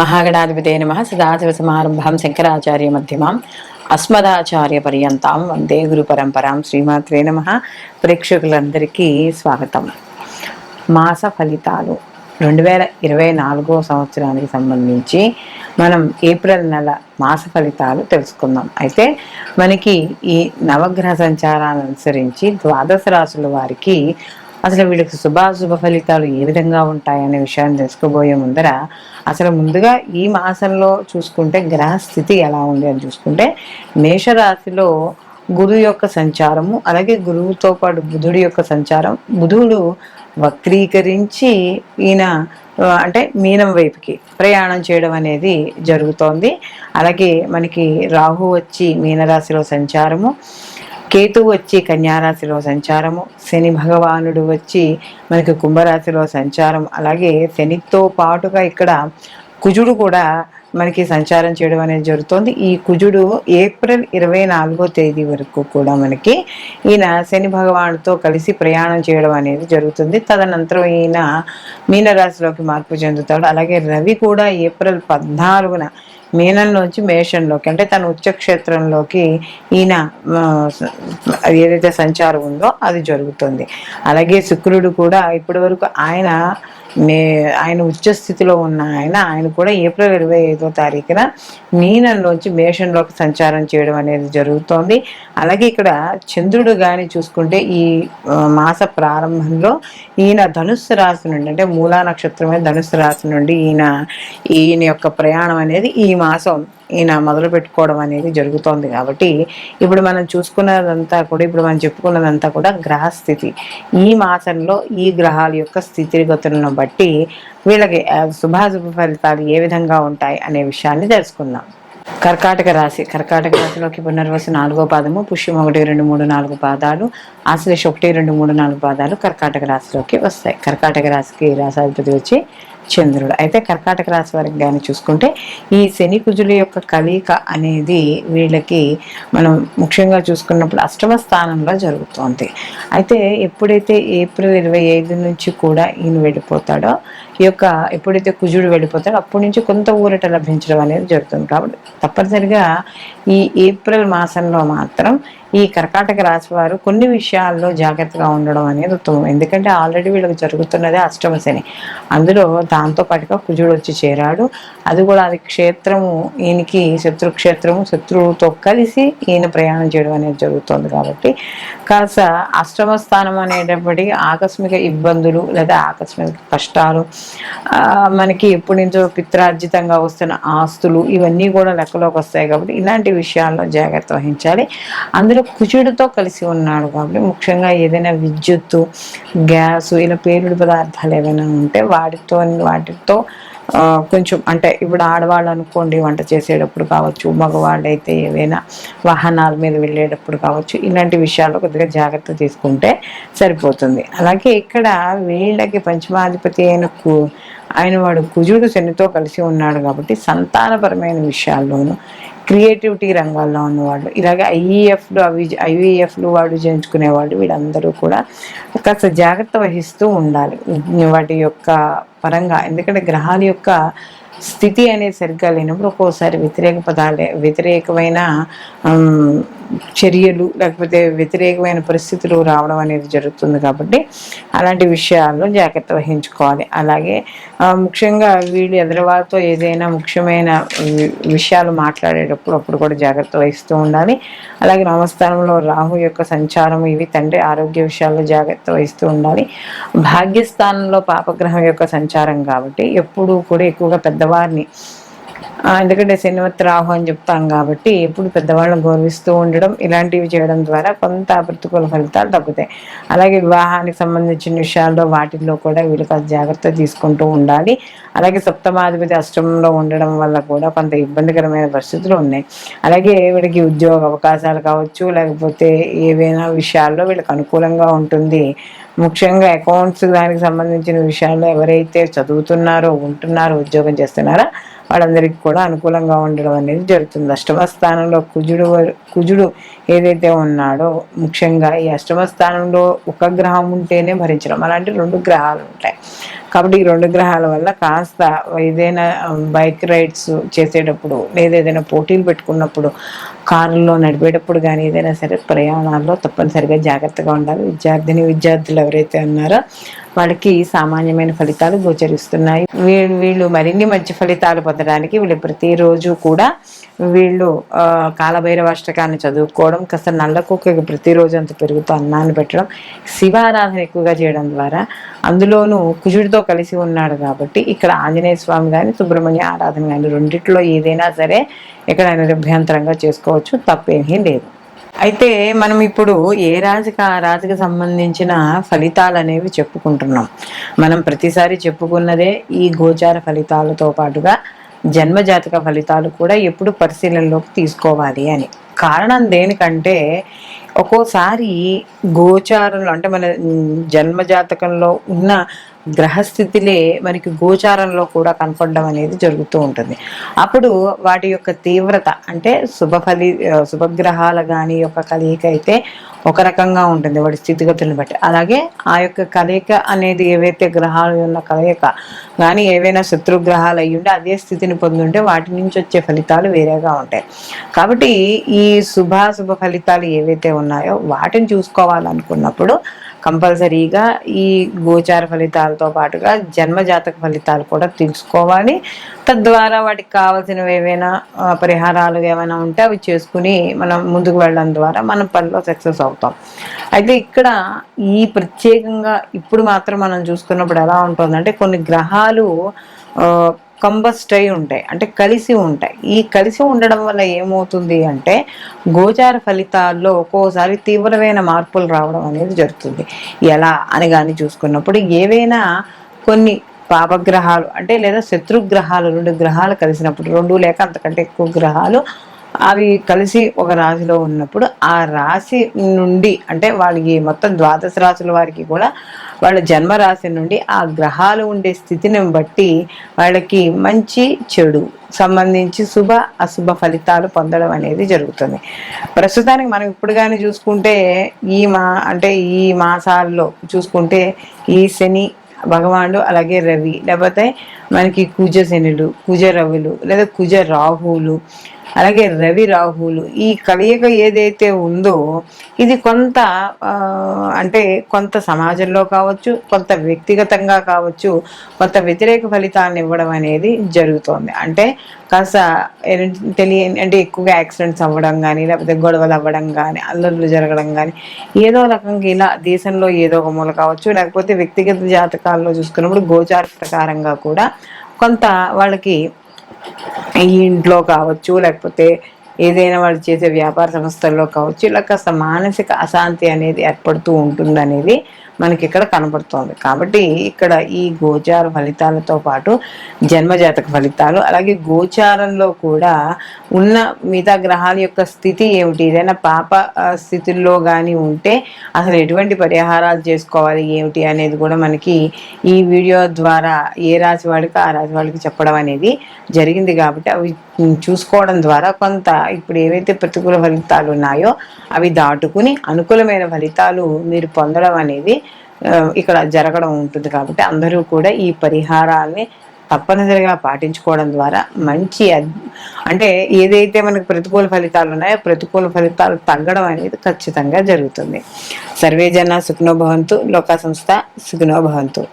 మహాగణాధిపతే నమ. సదాశివ సమారంభం శంకరాచార్య మధ్యమాం. అస్మదాచార్య పర్యంతం వందే గురు పరంపరాం శ్రీమాత్రే నమ. ప్రేక్షకులందరికీ స్వాగతం. మాస ఫలితాలు. రెండు వేల ఇరవై నాలుగో సంవత్సరానికి సంబంధించి మనం ఏప్రిల్ నెల మాస ఫలితాలు తెలుసుకుందాం. అయితే మనకి ఈ నవగ్రహ సంచారాన్ని అనుసరించి ద్వాదశ రాశుల వారికి అసలు వీళ్ళకి శుభాశుభ ఫలితాలు ఏ విధంగా ఉంటాయనే విషయాన్ని తెలుసుకోబోయే ముందర అసలు ముందుగా ఈ మాసంలో చూసుకుంటే గ్రహ స్థితి ఎలా ఉంది అని చూసుకుంటే మేషరాశిలో గురువు యొక్క సంచారము అలాగే గురువుతో పాటు బుధుడి యొక్క సంచారం. బుధుడు వక్రీకరించి ఈయన అంటే మీనం వైపుకి ప్రయాణం చేయడం అనేది జరుగుతోంది. అలాగే మనకి రాహు వచ్చి మీనరాశిలో సంచారము. కేతు వచ్చి కన్యారాశిలో సంచారము. శని భగవానుడు వచ్చి మనకి కుంభరాశిలో సంచారం. అలాగే శనితో పాటుగా ఇక్కడ కుజుడు కూడా మనకి సంచారం చేయడం అనేది జరుగుతుంది. ఈ కుజుడు ఏప్రిల్ ఇరవై నాలుగో తేదీ వరకు కూడా మనకి ఈయన శని భగవానుడితో కలిసి ప్రయాణం చేయడం అనేది జరుగుతుంది. తదనంతరం ఈయన మీనరాశిలోకి మార్పు చెందుతాడు. అలాగే రవి కూడా ఏప్రిల్ పద్నాలుగున మీనంలోంచి మేషంలోకి అంటే తన ఉచ్చక్షేత్రంలోకి ఈయన ఏదైతే సంచారం ఉందో అది జరుగుతుంది. అలాగే శుక్రుడు కూడా ఇప్పటి వరకు ఆయన మే ఆయన ఉచ్చస్థితిలో ఉన్న ఆయన ఆయన కూడా ఏప్రిల్ ఇరవై ఐదో తారీఖున మీనంలోంచి మేషంలోకి సంచారం చేయడం అనేది జరుగుతోంది. అలాగే ఇక్కడ చంద్రుడు కానీ చూసుకుంటే ఈ మాస ప్రారంభంలో ఈయన ధనుస్సు రాశి నుండి అంటే మూలా నక్షత్రమే ధనుస్సు రాశి నుండి ఈయన ఈయన యొక్క ప్రయాణం అనేది ఈ మాసం ఈయన మొదలు పెట్టుకోవడం అనేది జరుగుతోంది కాబట్టి ఇప్పుడు మనం చూసుకున్నదంతా కూడా ఇప్పుడు మనం చెప్పుకున్నదంతా కూడా గ్రహస్థితి ఈ మాసంలో ఈ గ్రహాల యొక్క స్థితిగతులను బట్టి వీళ్ళకి శుభాశుభ ఫలితాలు ఏ విధంగా ఉంటాయి అనే విషయాన్ని తెలుసుకుందాం. కర్కాటక రాశి. కర్కాటక రాశిలోకి పునర్వసు నాలుగో పాదము పుష్యం ఒకటి రెండు మూడు నాలుగు పాదాలు ఆశ్లేష ఒకటి రెండు మూడు నాలుగు పాదాలు కర్కాటక రాశిలోకి వస్తాయి. కర్కాటక రాశికి రాశాధిపతి వచ్చి చంద్రుడు. అయితే కర్కాటక రాశి వారికి కానీ చూసుకుంటే ఈ శని కుజుల యొక్క కలయిక అనేది వీళ్ళకి మనం ముఖ్యంగా చూసుకున్నప్పుడు అష్టమ స్థానంలో జరుగుతోంది. అయితే ఎప్పుడైతే ఏప్రిల్ ఇరవై ఐదు నుంచి కూడా ఈయన వెళ్ళిపోతాడో ఈ యొక్క ఎప్పుడైతే కుజుడు వెళ్ళిపోతాడో అప్పటి నుంచి కొంత ఊరట లభించడం అనేది జరుగుతుంది. కాబట్టి తప్పనిసరిగా ఈ ఏప్రిల్ మాసంలో మాత్రం ఈ కర్కాటక రాశి వారు కొన్ని విషయాల్లో జాగ్రత్తగా ఉండడం అనేది ఉత్తమం. ఎందుకంటే ఆల్రెడీ వీళ్ళకి జరుగుతున్నదే అష్టమ శని. అందులో దాంతో పాటుగా కుజుడు వచ్చి చేరాడు. అది కూడా అది క్షేత్రము ఈయనకి శత్రుక్షేత్రము శత్రువుతో కలిసి ఈయన ప్రయాణం చేయడం అనేది జరుగుతుంది కాబట్టి. కాస్త అష్టమ స్థానం అనేటప్పటికీ ఆకస్మిక ఇబ్బందులు లేదా ఆకస్మిక కష్టాలు మనకి ఎప్పటి నుంచో పిత్రార్జితంగా వస్తున్న ఆస్తులు ఇవన్నీ కూడా లెక్కలోకి వస్తాయి కాబట్టి ఇలాంటి విషయాల్లో జాగ్రత్త వహించాలి. అందులో ఇందులో కుజుడితో కలిసి ఉన్నాడు కాబట్టి ముఖ్యంగా ఏదైనా విద్యుత్తు గ్యాస్ ఇలా పేరుడు పదార్థాలు ఏమైనా ఉంటే వాటితో వాటితో కొంచెం అంటే ఇప్పుడు ఆడవాళ్ళు అనుకోండి వంట చేసేటప్పుడు కావచ్చు మగవాళ్ళు అయితే ఏవైనా వాహనాల మీద వెళ్ళేటప్పుడు కావచ్చు ఇలాంటి విషయాల్లో కొద్దిగా జాగ్రత్త తీసుకుంటే సరిపోతుంది. అలాగే ఇక్కడ వీళ్ళకి పంచమాధిపతి అయిన కు ఆయన వాడు కుజుడు శనితో కలిసి ఉన్నాడు కాబట్టి సంతానపరమైన విషయాల్లోనూ క్రియేటివిటీ రంగాల్లో ఉన్నవాళ్ళు ఇలాగే ఐఈఎఫ్లు అవి ఐవీఎఫ్లు వాడు చేయించుకునేవాళ్ళు వీళ్ళందరూ కూడా కాస్త జాగ్రత్త వహిస్తూ ఉండాలి. వాటి యొక్క పరంగా. ఎందుకంటే గ్రహాల యొక్క స్థితి అనేది సరిగ్గా లేనప్పుడు ఒక్కోసారి వ్యతిరేక పదాలే వ్యతిరేకమైన చర్యలు లేకపోతే వ్యతిరేకమైన పరిస్థితులు రావడం అనేది జరుగుతుంది కాబట్టి అలాంటి విషయాల్లో జాగ్రత్త వహించుకోవాలి. అలాగే ముఖ్యంగా వీళ్ళు ఎదురవారితో ఏదైనా ముఖ్యమైన విషయాలు మాట్లాడేటప్పుడు అప్పుడు కూడా జాగ్రత్త వహిస్తూ ఉండాలి. అలాగే రామస్థానంలో రాహు యొక్క సంచారం ఇవి తండ్రి ఆరోగ్య విషయాల్లో జాగ్రత్త వహిస్తూ ఉండాలి. భాగ్యస్థానంలో పాపగ్రహం యొక్క సంచారం కాబట్టి ఎప్పుడూ కూడా ఎక్కువగా పెద్దవారిని ఎందుకంటే శనివత్ రాహు అని చెప్తాం కాబట్టి ఎప్పుడు పెద్దవాళ్ళని గౌరవిస్తూ ఉండడం ఇలాంటివి చేయడం ద్వారా కొంత ప్రతికూల ఫలితాలు తగ్గుతాయి. అలాగే వివాహానికి సంబంధించిన విషయాల్లో వాటిల్లో కూడా వీళ్ళకి జాగ్రత్త తీసుకుంటూ ఉండాలి. అలాగే సప్తమాధిపతి అష్టమంలో ఉండడం వల్ల కూడా కొంత ఇబ్బందికరమైన పరిస్థితులు ఉన్నాయి. అలాగే వీడికి ఉద్యోగ అవకాశాలు కావచ్చు లేకపోతే ఏవైనా విషయాల్లో వీళ్ళకి అనుకూలంగా ఉంటుంది. ముఖ్యంగా అకౌంట్స్ దానికి సంబంధించిన విషయాల్లో ఎవరైతే చదువుతున్నారో ఉంటున్నారో ఉద్యోగం చేస్తున్నారో వాళ్ళందరికీ కూడా అనుకూలంగా ఉండడం అనేది జరుగుతుంది. అష్టమ స్థానంలో కుజుడు కుజుడు ఏదైతే ఉన్నాడో ముఖ్యంగా ఈ అష్టమ స్థానంలో ఒక గ్రహం ఉంటేనే భరించడం. అలాంటి రెండు గ్రహాలు ఉంటాయి. కాబట్టి ఈ రెండు గ్రహాల వల్ల కాస్త ఏదైనా బైక్ రైడ్స్ చేసేటప్పుడు లేదా ఏదైనా పోటీలు పెట్టుకున్నప్పుడు కారులో నడిపేటప్పుడు కానీ ఏదైనా సరే ప్రయాణాల్లో తప్పనిసరిగా జాగ్రత్తగా ఉండాలి. విద్యార్థిని విద్యార్థులు ఎవరైతే ఉన్నారో వాళ్ళకి సామాన్యమైన ఫలితాలు గోచరిస్తున్నాయి. వీళ్ళు వీళ్ళు మరిన్ని మంచి ఫలితాలు పొందడానికి వీళ్ళు ప్రతిరోజు కూడా వీళ్ళు కాలభైరవ అష్టకాన్ని చదువుకోవడం కాస్త నల్ల కుక్కకి ప్రతిరోజు అంత పెరుగుతూ అన్నాన్ని పెట్టడం శివారాధన ఎక్కువగా చేయడం ద్వారా అందులోనూ కుజుడితో కలిసి ఉన్నాడు కాబట్టి ఇక్కడ ఆంజనేయ స్వామి కానీ సుబ్రహ్మణ్య ఆరాధన కానీ రెండిట్లో ఏదైనా సరే ఇక్కడ అభ్యంతరంగా చేసుకోవచ్చు తప్పేమీ లేదు. అయితే మనం ఇప్పుడు ఏ రాజుకి ఆ రాశికి సంబంధించిన ఫలితాలు అనేవి చెప్పుకుంటున్నాం. మనం ప్రతిసారి చెప్పుకున్నదే ఈ గోచార ఫలితాలతో పాటుగా జన్మజాతక ఫలితాలు కూడా ఎప్పుడు పరిశీలనలోకి తీసుకోవాలి అని. కారణం దేనికంటే ఒక్కోసారి గోచారంలో అంటే మన జన్మజాతకంలో ఉన్న గ్రహస్థితిలే మనకి గోచారంలో కూడా కనపడడం అనేది జరుగుతూ ఉంటుంది. అప్పుడు వాటి యొక్క తీవ్రత అంటే శుభ ఫలి శుభగ్రహాల కానీ యొక్క కలయిక అయితే ఒక రకంగా ఉంటుంది వాటి స్థితిగతులను బట్టి. అలాగే ఆ యొక్క కలయిక అనేది ఏవైతే గ్రహాలు ఉన్న కలయిక కానీ ఏవైనా శత్రుగ్రహాలు అయ్యి ఉంటే అదే స్థితిని పొందుంటే వాటి నుంచి వచ్చే ఫలితాలు వేరేగా ఉంటాయి. కాబట్టి ఈ శుభాశుభ ఫలితాలు ఏవైతే ఉన్నాయో వాటిని చూసుకోవాలనుకున్నప్పుడు కంపల్సరీగా ఈ గోచార ఫలితాలతో పాటుగా జన్మజాతక ఫలితాలు కూడా తెలుసుకోవాలి. తద్వారా వాటికి కావాల్సినవి ఏవైనా పరిహారాలు ఏమైనా ఉంటే అవి చేసుకుని మనం ముందుకు వెళ్ళడం ద్వారా మనం పనిలో సక్సెస్ అవుతాం. అయితే ఇక్కడ ఈ ప్రత్యేకంగా ఇప్పుడు మాత్రం మనం చూసుకున్నప్పుడు ఎలా ఉంటుందంటే కొన్ని గ్రహాలు కంబస్ట్ అయి ఉంటాయి అంటే కలిసి ఉంటాయి. ఈ కలిసి ఉండడం వల్ల ఏమవుతుంది అంటే గోచార ఫలితాల్లో ఒక్కోసారి తీవ్రమైన మార్పులు రావడం అనేది జరుగుతుంది. ఎలా అని కానీ చూసుకున్నప్పుడు ఏవైనా కొన్ని పాపగ్రహాలు అంటే లేదా శత్రుగ్రహాలు రెండు గ్రహాలు కలిసినప్పుడు రెండు లేక అంతకంటే ఎక్కువ గ్రహాలు అవి కలిసి ఒక రాశిలో ఉన్నప్పుడు ఆ రాశి నుండి అంటే వాళ్ళకి మొత్తం ద్వాదశ రాశుల వారికి కూడా వాళ్ళ జన్మ రాశి నుండి ఆ గ్రహాలు ఉండే స్థితిని బట్టి వాళ్ళకి మంచి చెడు సంబంధించి శుభ అశుభ ఫలితాలు పొందడం అనేది జరుగుతుంది. ప్రస్తుతానికి మనం ఇప్పుడు కానీ చూసుకుంటే ఈ మా అంటే ఈ మాసాల్లో చూసుకుంటే ఈ శని భగవానుడు అలాగే రవి లేకపోతే మనకి కుజశనులు కుజరవులు లేదా కుజ రాహువులు అలాగే రవి రాహులు ఈ కలయిక ఏదైతే ఉందో ఇది కొంత అంటే కొంత సమాజంలో కావచ్చు కొంత వ్యక్తిగతంగా కావచ్చు కొంత వ్యతిరేక ఫలితాలను ఇవ్వడం అనేది జరుగుతోంది. అంటే కాస్త తెలియని అంటే ఎక్కువగా యాక్సిడెంట్స్ అవ్వడం కానీ లేకపోతే గొడవలు అవ్వడం కానీ అల్లర్లు జరగడం కానీ ఏదో రకంగా ఇలా దేశంలో ఏదో ఒక మూల కావచ్చు లేకపోతే వ్యక్తిగత జాతకాల్లో చూసుకున్నప్పుడు గోచార ప్రకారంగా కూడా కొంత వాళ్ళకి ఈ ఇంట్లో కావచ్చు లేకపోతే ఏదైనా వాళ్ళు చేసే వ్యాపార సంస్థల్లో కావచ్చు ఇలా కాస్త మానసిక అశాంతి అనేది ఏర్పడుతూ ఉంటుంది అనేది మనకి ఇక్కడ కనపడుతోంది కాబట్టి ఇక్కడ ఈ గోచార ఫలితాలతో పాటు జన్మజాతక ఫలితాలు అలాగే గోచారంలో కూడా ఉన్న మిగతా గ్రహాల యొక్క స్థితి ఏమిటి? ఏదైనా పాప స్థితుల్లో కానీ ఉంటే అసలు ఎటువంటి పరిహారాలు చేసుకోవాలి? ఏమిటి అనేది కూడా మనకి ఈ వీడియో ద్వారా ఏ రాశి వాడికి ఆ రాశి వాడికి చెప్పడం అనేది జరిగింది కాబట్టి అవి చూసుకోవడం ద్వారా కొంత ఇప్పుడు ఏవైతే ప్రతికూల ఫలితాలు ఉన్నాయో అవి దాటుకుని అనుకూలమైన ఫలితాలు మీరు పొందడం అనేది ఇక్కడ జరగడం ఉంటుంది కాబట్టి అందరూ కూడా ఈ పరిహారాల్ని తప్పనిసరిగా పాటించుకోవడం ద్వారా మంచి అంటే ఏదైతే మనకు ప్రతికూల ఫలితాలు ఉన్నాయో ప్రతికూల ఫలితాలు తగ్గడం అనేది ఖచ్చితంగా జరుగుతుంది. సర్వేజన సుఖనోభవంతు లోక సంస్థ సుఖనోభవంతు